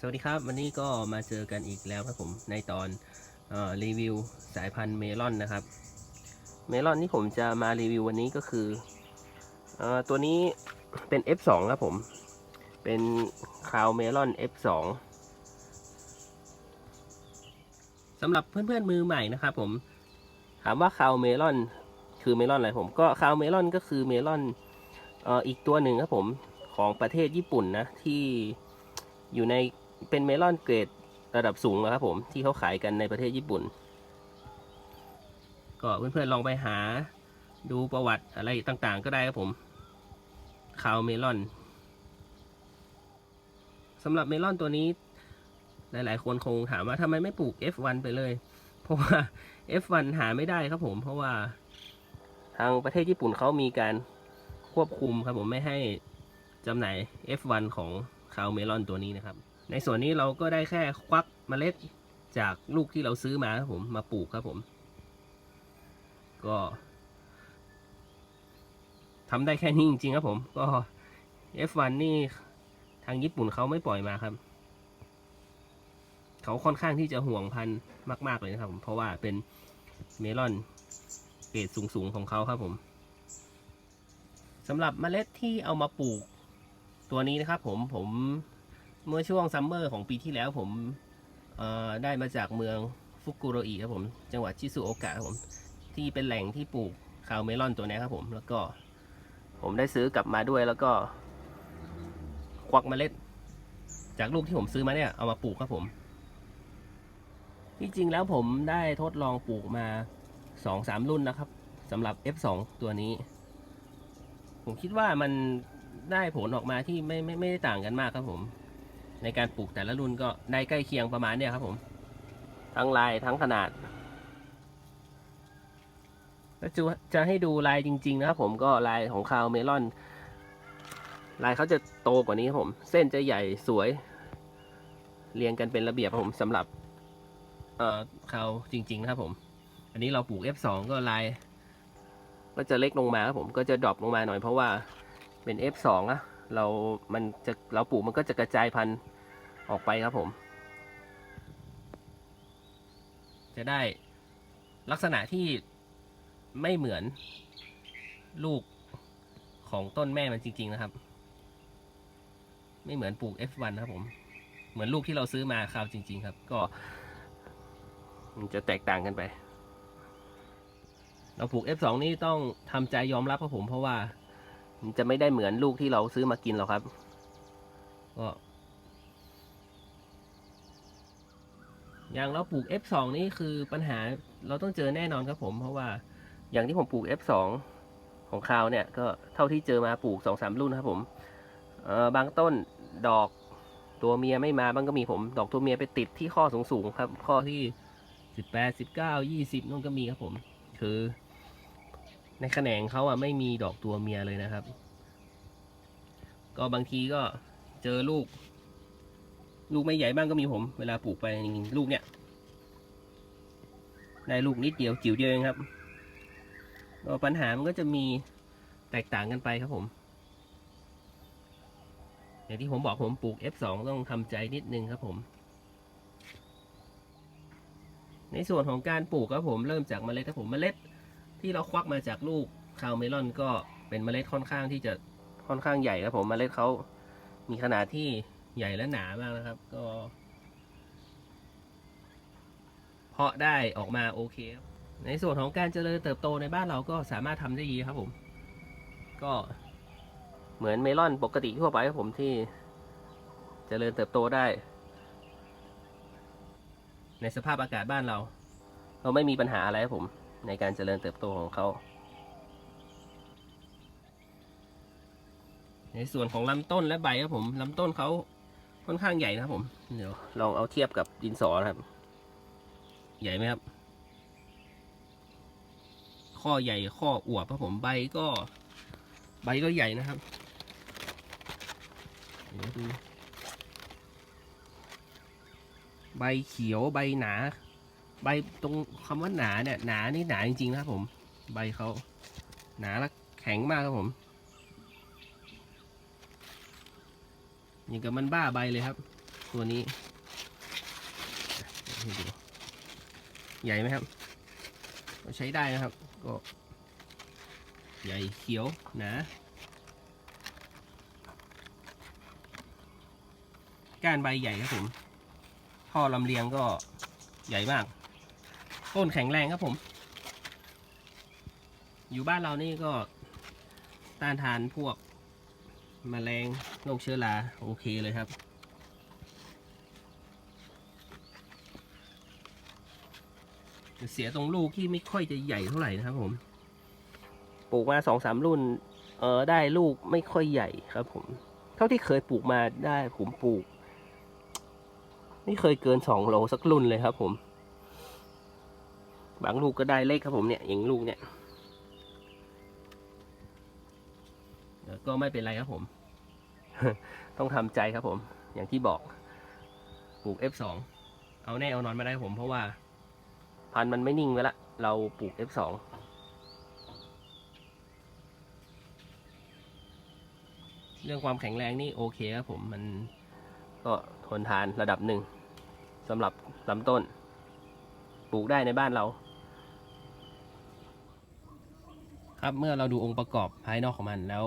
สวัสดีครับ วันนี้ก็มาเจอกันอีกแล้วครับผมในตอนออรีวิวสายพันธุ์เมลอนนะครับ เมลอนที่ผมจะมารีวิววันนี้ก็คืออตัวนี้เป็น F2 ครับผม เป็นคาวเมลอน F2 สำหรับเพื่อนๆมือใหม่นะครับผม ถามว่าคาวเมลอนคือเมลอนอะไรผมก็คาวเมลอนก็คือเมลอนอออีกตัวหนึ่งครับผมของประเทศญี่ปุ่นนะที่อยู่ใน เป็นเมลอนเกรดระดับสูงนะครับผมที่เขาขายกันในประเทศญี่ปุ่น ก็เพื่อนๆลองไปหาดูประวัติอะไรต่างๆ ก็ได้ครับผมคาวเมลอนสำหรับเมลอนตัวนี้ หลายๆ คนคงถามว่าทำไมไม่ปลูก F1 ไปเลย เพราะว่า F1 หาไม่ได้ครับผม เพราะว่า ทางประเทศญี่ปุ่นเขามีการควบคุมครับผมไม่ให้จำหน่าย F1 ของคาวเมลอนตัวนี้นะครับ ในส่วนนี้เราก็ได้แค่ควักเมล็ดจากลูกที่เราซื้อมาครับผมมาปลูกครับผม ก็ทำได้แค่นี้จริงๆครับผม ก็ F1 นี่ทางญี่ปุ่นเขาไม่ปล่อยมาครับเขาค่อนข้างที่จะห่วงพันธุ์มาก ๆ เลยนะครับผมเพราะว่าเป็นเมลอนเกรดสูง ๆ ของเขาครับผมสำหรับเมล็ดที่เอามาปลูกตัวนี้นะครับผมผม เมื่อช่วงซัมเมอร์ของปีที่แล้วผมได้มาจากเมืองฟุกุโรอิครับผม จังหวัดชิซุโอกะครับผม ที่เป็นแหล่งที่ปลูกคาวเมลอนตัวนี้ครับผม แล้วก็ผมได้ซื้อกลับมาด้วยแล้วก็ ควักเมล็ด จากลูกที่ผมซื้อมาเนี่ยเอามาปลูกครับผม ที่จริงแล้วผมได้ทดลองปลูกมาสองสามรุ่นนะครับสำหรับ F2 ตัวนี้ ผมคิดว่ามันได้ผลออกมาที่ไม่ไม่ไม่ได้ต่างกันมากครับผม ในการปลูกแต่ละรุ่นก็ได้ใกล้เคียงประมาณเนี่ยครับผม ทั้งลายทั้งขนาด แล้วจะจะให้ดูลายจริง ๆ นะครับผมก็ลายของคาวเมลอน ลายเขาจะโตกว่านี้ครับผม เส้นจะใหญ่สวย เรียงกันเป็นระเบียบครับผมสำหรับเอ่อเขาจริง ๆ นะครับผม อันนี้เราปลูก F2 ก็ลายก็จะเล็กลงมาครับผมก็จะดรอปลงมาหน่อยเพราะว่าเป็น F2 อะ เรา มันจะ เราปลูกมันก็จะกระจายพันธุ์ออกไปครับผม จะได้ลักษณะที่ไม่เหมือนลูกของต้นแม่มันจริง ๆ นะครับ ไม่เหมือนปลูก F1 นะครับผม เหมือนลูกที่เราซื้อมาคราวจริง ๆ ครับ ก็ มันจะแตกต่างกันไป เราปลูก F2 นี่ต้องทำใจยอมรับครับผมเพราะว่า จะไม่ได้เหมือนลูกที่เราซื้อมากินหรอกครับ ก็อย่างเราปลูก F2 นี่คือปัญหาเราต้องเจอแน่นอนครับผม เพราะว่าอย่างที่ผมปลูก F2 ของคราวเนี่ยก็เท่าที่เจอมาปลูกสองสามรุ่นครับผมเออบางต้นดอกตัวเมียไม่มาบ้างก็มีผมดอกตัวเมียไปติดที่ข้อสูงๆครับ ข้อที่สิบแปดสิบเก้ายี่สิบนู่นก็มีครับผม คือ ในแขนงเขาอะไม่มีดอกตัวเมียเลยนะครับ ก็บางทีก็เจอลูก ลูกไม่ใหญ่บ้างก็มีผม เวลาปลูกไปลูกเนี่ยได้ลูกนิดเดียวจิ๋วเดียวเองครับก็ปัญหามันก็จะมีแตกต่างกันไปครับผม อย่างที่ผมบอกผมปลูก F2 ต้องทำใจนิดนึงครับผม ในส่วนของการปลูกครับผมเริ่มจากเมล็ดครับผมเมล็ด ที่เราควักมาจากลูกคาวเมลอนก็เป็นเมล็ดค่อนข้างที่จะค่อนข้างใหญ่ครับผมเมล็ดเขามีขนาดที่ใหญ่และหนามากนะครับ ก็เพาะได้ออกมาโอเคในส่วนของการเจริญเติบโตในบ้านเราก็สามารถทำได้ดีครับผม ก็เหมือนเมลอนปกติทั่วไปครับผมที่จเจริญเติบโตได้ ในสภาพอากาศบ้านเรา เราไม่มีปัญหาอะไรครับผม ในการเจริญเติบโตของเขา ในส่วนของลำต้นและใบครับผมลำต้นเขาค่อนข้างใหญ่นะครับผม เดี๋ยวลองเอาเทียบกับดินสอนะครับ ใหญ่ไหมครับ ข้อใหญ่ข้ออวบครับผมใบก็ ใบก็ใหญ่นะครับดูใบเขียวใบหนา ใบตรงคำว่าหนาเนี่ยหนานี่หนาจริงๆนะครับผม ใบเขาหนาและแข็งมากครับผมอย่างกับมันบ้าใบเลยครับ ตัวนี้ให้ดูใหญ่ไหมครับก็ใช้ได้นะครับ ก็ ใหญ่เขียวหนาก้านใบใหญ่ครับผมท่อลำเลียงก็ใหญ่มาก ต้นแข็งแรงครับผม อยู่บ้านเรานี่ก็ต้านทานพวกมแมลงโรคเชื้อราโอเคเลยครับ เสียตรงลูกที่ไม่ค่อยจะใหญ่เท่าไหร่นะครับผม ปลูกมาสองสามรุ่น เออได้ลูกไม่ค่อยใหญ่ครับผม เท่าที่เคยปลูกมาได้ผมปลูก ไม่เคยเกินสองโลสักรุ่นเลยครับผม บางลูกก็ได้เล็กครับผมเนี่ยอย่างลูกเนี่ยก็ไม่เป็นไรครับผม ต้องทำใจครับผม อย่างที่บอกปลูก F2 เอาแน่เอานอนมาได้ผม เพราะว่า พันธุ์มันไม่นิ่งไว้ละ เราปลูก F2 เรื่องความแข็งแรงนี่โอเคครับผมมันก็ทนทานระดับหนึ่งสำหรับลำต้น ปลูกได้ในบ้านเรา ครับ เมื่อเราดูองค์ประกอบภายนอกของมันแล้ว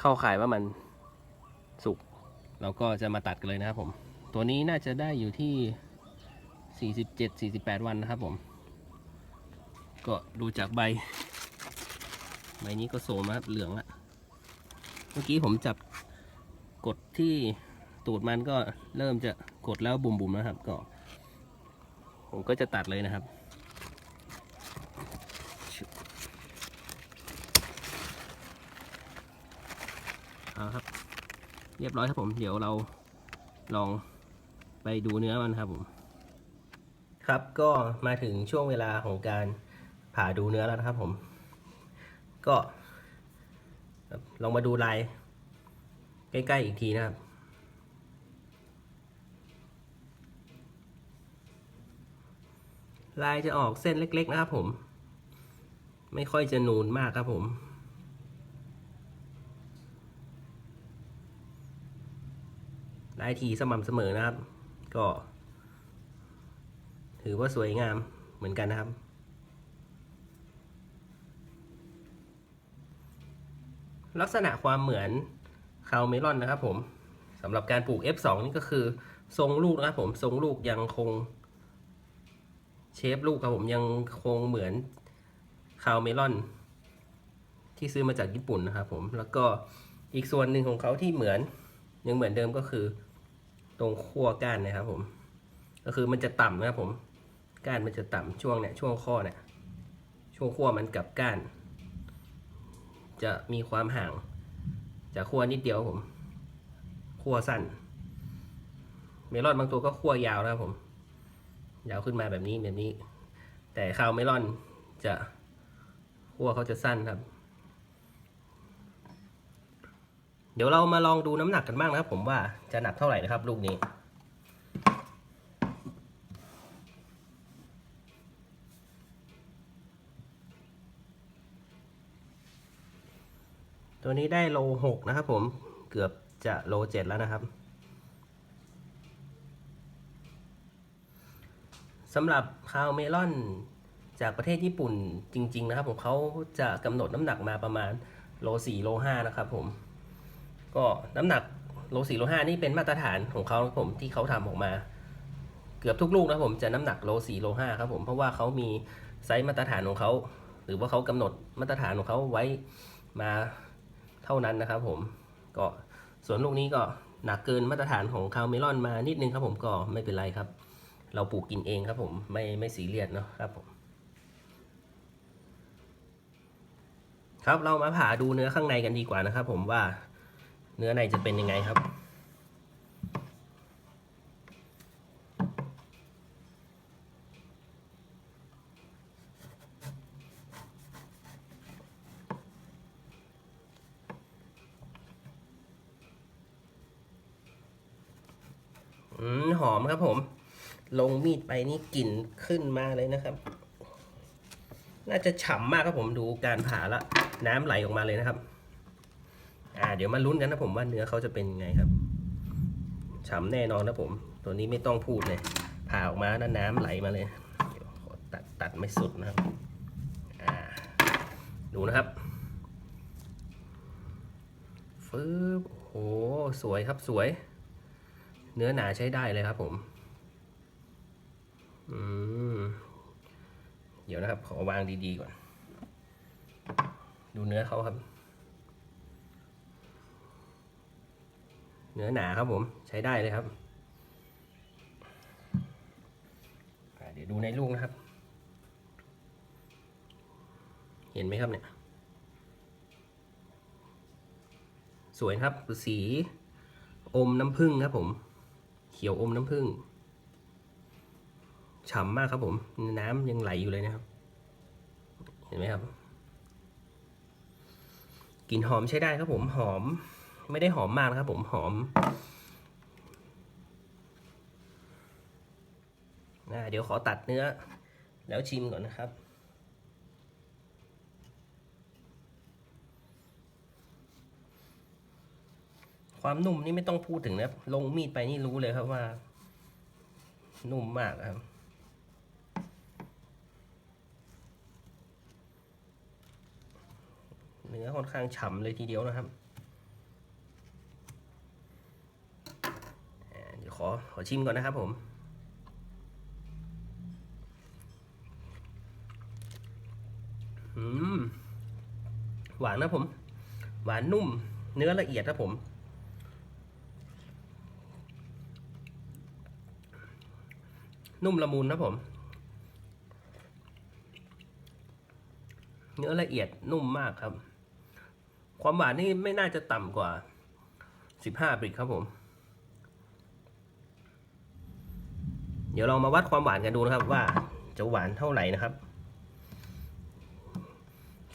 เข้าข่ายว่ามันสุก เราก็จะมาตัดกันเลยนะครับผม ตัวนี้น่าจะได้อยู่ที่ 47 48 วันนะครับผม ก็ดูจากใบ ใบนี้ก็โสมครับเหลืองละเมื่อกี้ผมจับกดที่ตูดมันก็เริ่มจะกดแล้วบุ่มๆนะครับ ก็ ผมก็จะตัดเลยนะครับ เอาครับ เรียบร้อยครับผมเดี๋ยวเราลองไปดูเนื้อมันครับผม ครับก็มาถึงช่วงเวลาของการผ่าดูเนื้อแล้วนะครับผม ก็ลองมาดูลายใกล้ๆอีกทีนะครับลายจะออกเส้นเล็ก ๆ นะครับผม ไม่ค่อยจะนูนมากครับผม ลายทีสม่ำเสมอนะครับ ก็ ถือว่าสวยงามเหมือนกันนะครับ ลักษณะความเหมือนคาวเมลอนนะครับผมสำหรับการปลูก F2 นี่ก็คือทรงลูกนะครับผมทรงลูกยังคงเชฟลูกครับผมยังคงเหมือนคาวเมลอน ที่ซื้อมาจากญี่ปุ่นนะครับผมแล้วก็อีกส่วนหนึ่งของเขาที่เหมือนยังเหมือนเดิมก็คือ ตรงขั้วก้านนะครับผม ก็คือมันจะต่ำนะครับผม ก้านมันจะต่ำช่วงเนี่ยช่วงข้อเนี่ยช่วงขั้วมันกับก้าน จะมีความห่าง จากขั้วนิดเดียวผมขั้วสั้น เมลอนบางตัวก็ขั้วยาวนะครับผม ยาวขึ้นมาแบบนี้แบบนี้ แต่คาวเมลอนจะขั้วเขาจะสั้นครับ เดี๋ยวเรามาลองดูน้ำหนักกันบ้างนะครับ ผมว่าจะหนักเท่าไหร่นะครับ ลูกนี้ ตัวนี้ได้โลหกนะครับผมเกือบจะโลเจ็ดแล้วนะครับสำหรับคาวเมลอนจากประเทศญี่ปุ่นจริง ๆ นะครับ ผมเขาจะกำหนดน้ำหนักมาประมาณโลสี่โลห้านะครับผม ก็น้ำหนักโลสี่โลห้านี่เป็นมาตรฐานของเขาครับผมที่เขาทำออกมา เกือบทุกลูกนะครับผมจะน้ำหนักโลสี่โลห้าครับผมเพราะว่าเขามีไซส์มาตรฐานของเขาหรือว่าเขากำหนดมาตรฐานของเขาไว้มาเท่านั้นนะครับ ผมก็ส่วนลูกนี้ก็หนักเกินมาตรฐานของคาวเมลอนมานิดนึงครับผมก็ไม่เป็นไรครับ เราปลูกกินเองครับผมไม่ไม่ซีเรียสเนาะครับผมครับเรามาผ่าดูเนื้อข้างในกันดีกว่านะครับ ผมว่า เนื้อในจะเป็นยังไงครับ อืม หอมครับผม ลงมีดไปนี่กลิ่นขึ้นมาเลยนะครับน่าจะฉ่ำมากครับผมดูการผ่าละ น้ำไหลออกมาเลยนะครับ อ่าเดี๋ยวมาลุ้นกันนะผมว่าเนื้อเขาจะเป็นยังไงครับฉ่ำแน่นอนนะผม ตัวนี้ไม่ต้องพูดเลยผ่าออกมาน้วน้ำไหลมาเลยเดี๋ยวขอตัดตัดไม่สุดนะครับอ่าดูนะครับฟืบโอ้โหสวยครับสวย เนื้อหนาใช้ได้เลยครับผมอืมเดี๋ยวนะครับ ขอวางดีๆก่อน ดูเนื้อเขาครับ เนื้อหนาครับผมใช้ได้เลยครับ เดี๋ยวดูในลูกนะครับ เห็นไหมครับเนี่ย สวยครับสีอมน้ำผึ้งครับผม เขียวอมน้ำผึ้งฉ่ำมากครับผม น้ำยังไหลอยู่เลยนะครับ เห็นไหมครับกลิ่นหอมใช้ได้ครับผมหอม ไม่ได้หอมมากนะครับผมหอมอ่าเดี๋ยวขอตัดเนื้อ แล้วชิมก่อนนะครับ ความนุ่มนี่ไม่ต้องพูดถึงนะลงมีดไปนี่รู้เลยครับว่า นุ่มมากครับเนื้อค่อนข้างฉ่ำเลยทีเดียวนะครับอ่าเดี๋ยว ขอชิมก่อนนะครับผมอืมหวานนะผม หวานนุ่ม เนื้อละเอียดครับผม นุ่มละมุนนะผม เนื้อละเอียดนุ่มมากครับ ความหวานนี่ไม่น่าจะต่ำกว่า 15บริกครับผม เดี๋ยวเรามาวัดความหวานกันดูนะครับว่าจะหวานเท่าไหร่นะครับ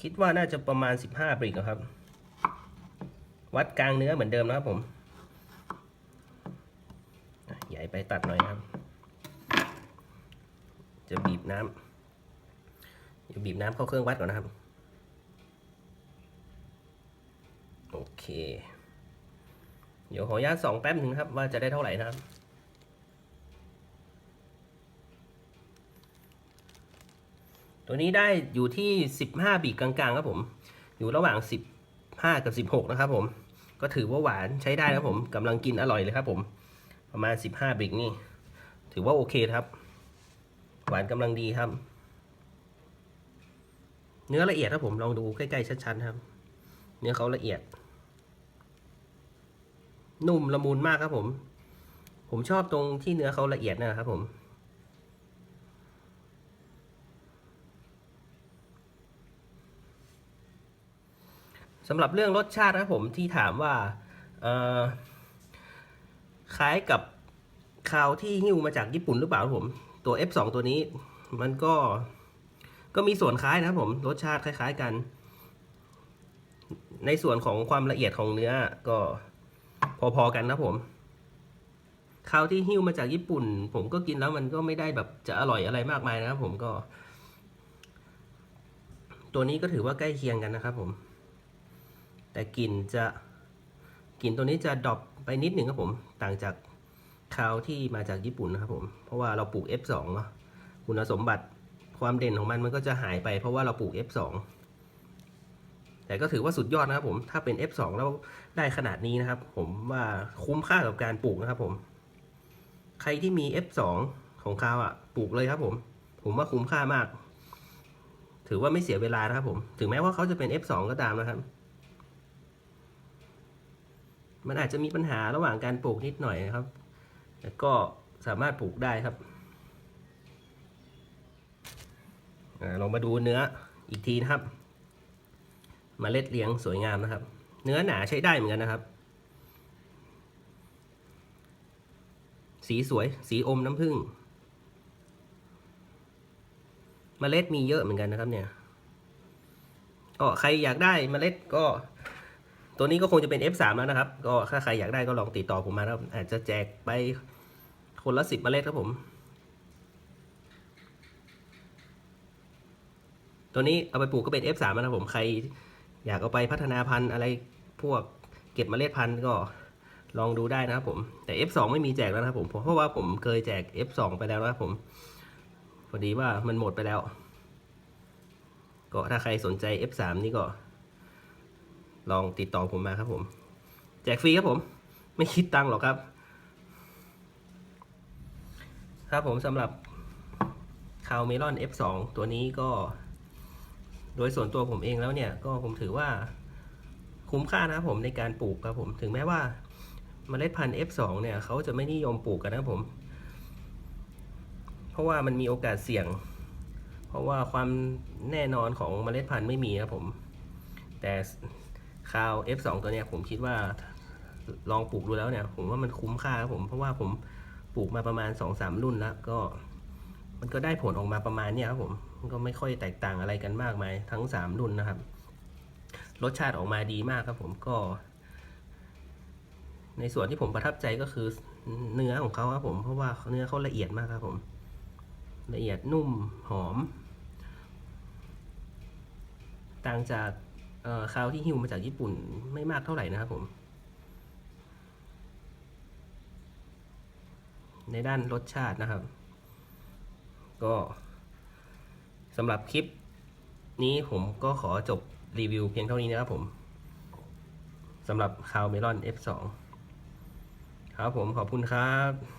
คิดว่าน่าจะประมาณ 15บริกนะครับ วัดกลางเนื้อเหมือนเดิมนะครับผมใหญ่ไปตัดหน่อยครับ จะบีบน้ำเดี๋ยวบีบน้ำเข้าเครื่องวัดก่อนนะครับ โอเค เดี๋ยวขออนุญาตสองแป๊บหนึ่งครับว่าจะได้เท่าไหร่นะครับ ตัวนี้ได้อยู่ที่ 15 บีกกลางๆครับผม อยู่ระหว่าง 15 กับ 16 นะครับผม ก็ถือว่าหวานใช้ได้นะครับผมกำลังกินอร่อยเลยครับผม ประมาณ 15 บีกนี่ ถือว่าโอเคครับ หวานกำลังดีครับ เนื้อละเอียดครับผม ลองดูใกล้ๆชัดๆครับ เนื้อเขาละเอียด นุ่มละมุนมากครับผม ผมชอบตรงที่เนื้อเขาละเอียดนะครับผม สำหรับเรื่องรสชาตินะผมที่ถามว่าคล้ายกับคาวที่หิ้วมาจากญี่ปุ่นหรือเปล่าผม ตัว F2 ตัวนี้มันก็ก็มีส่วนคล้ายนะครับผมรสชาติคล้าย ๆกัน ในส่วนของความละเอียดของเนื้อก็พอๆกันนะผมคาวที่หิ้วมาจากญี่ปุ่น ผมก็กินแล้วมันก็ไม่ได้แบบจะอร่อยอะไรมากมายนะครับผมก็ ตัวนี้ก็ถือว่าใกล้เคียงกันนะครับผม แต่กลิ่นจะกลิ่นตัวนี้จะดรอปไปนิดหนึ่งครับผม ต่างจากคาวที่มาจากญี่ปุ่นนะครับผม เพราะว่าเราปลูก F2 เนาะคุณสมบัติความเด่นของมันมันก็จะหายไปเพราะว่าเราปลูก F2 แต่ก็ถือว่าสุดยอดนะครับผม ถ้าเป็น F2 แล้วได้ขนาดนี้นะครับ ผมว่าคุ้มค่ากับการปลูกนะครับผม ใครที่มี F2 ของคาวอะปลูกเลยครับผม ผมว่าคุ้มค่ามาก ถือว่าไม่เสียเวลานะครับผม ถึงแม้ว่าเขาจะเป็น F2 ก็ตามนะครับ มันอาจจะมีปัญหาระหว่างการปลูกนิดหน่อยนะครับ แต่ก็สามารถปลูกได้ครับอาลองมาดูเนื้ออีกทีนะครับมเมล็ดเลี้ยงสวยงามนะครับ เนื้อหนาใช้ได้เหมือนกันนะครับ สีสวย สีอมน้ำผึ้งมเมล็ดมีเยอะเหมือนกันนะครับเนี่ยก็ใครอยากได้เมล็ดก็ ตัวนี้ก็คงจะเป็น F3 แล้วนะครับ ก็ถ้าใครอยากได้ก็ลองติดต่อผมมาครับอาจจะแจกไปคนละสิบเมล็ดครับผม ตัวนี้เอาไปปลูกก็เป็น F3 แล้วนะครับผมใครอยากเอาไปพัฒนาพันธุ์อะไรพวกเก็บเมล็ดพันธุ์ก็ลองดูได้นะครับผม แต่ F2 ไม่มีแจกแล้วนะครับผม เพราะว่าผมเคยแจก F2 ไปแล้วนะครับผมพอดีว่ามันหมดไปแล้ว ก็ถ้าใครสนใจ F3 นี่ก็ ลองติดต่อผมมาครับผม แจกฟรีครับผม ไม่คิดตังค์หรอกครับ ครับผมสำหรับคาวเมลอน F2 ตัวนี้ก็ โดยส่วนตัวผมเองแล้วเนี่ย ก็ผมถือว่าคุ้มค่านะครับผมในการปลูกครับผมถึงแม้ว่าเมล็ดพันธุ์ F2 เนี่ยเขาจะไม่นิยมปลูกกันนะผม เพราะว่ามันมีโอกาสเสี่ยง เพราะว่าความแน่นอนของเมล็ดพันธุ์ไม่มีครับผม แต่ คาว F2 ตัวเนี้ยผมคิดว่าลองปลูกดูแล้วเนี่ย ผมว่ามันคุ้มค่าครับผมเพราะว่าผมปลูกมาประมาณ2-3รุ่นแล้วก็ มันก็ได้ผลออกมาประมาณเนี้ยครับผมมันก็ไม่ค่อยแตกต่างอะไรกันมากมายทั้ง 3 รุ่นนะครับ รสชาติออกมาดีมากครับผมก็ ในส่วนที่ผมประทับใจก็คือเนื้อของเขาครับผมเพราะว่าเนื้อเขาละเอียดมากครับผม ละเอียดนุ่มหอม ต่างจาก คาวที่ฮิวมาจากญี่ปุ่นไม่มากเท่าไหร่นะครับผม ในด้านรสชาตินะครับ ก็สำหรับคลิปนี้ผมก็ขอจบรีวิวเพียงเท่านี้นะครับผมสำหรับคาวเมลอน F2 ครับผมขอบคุณครับ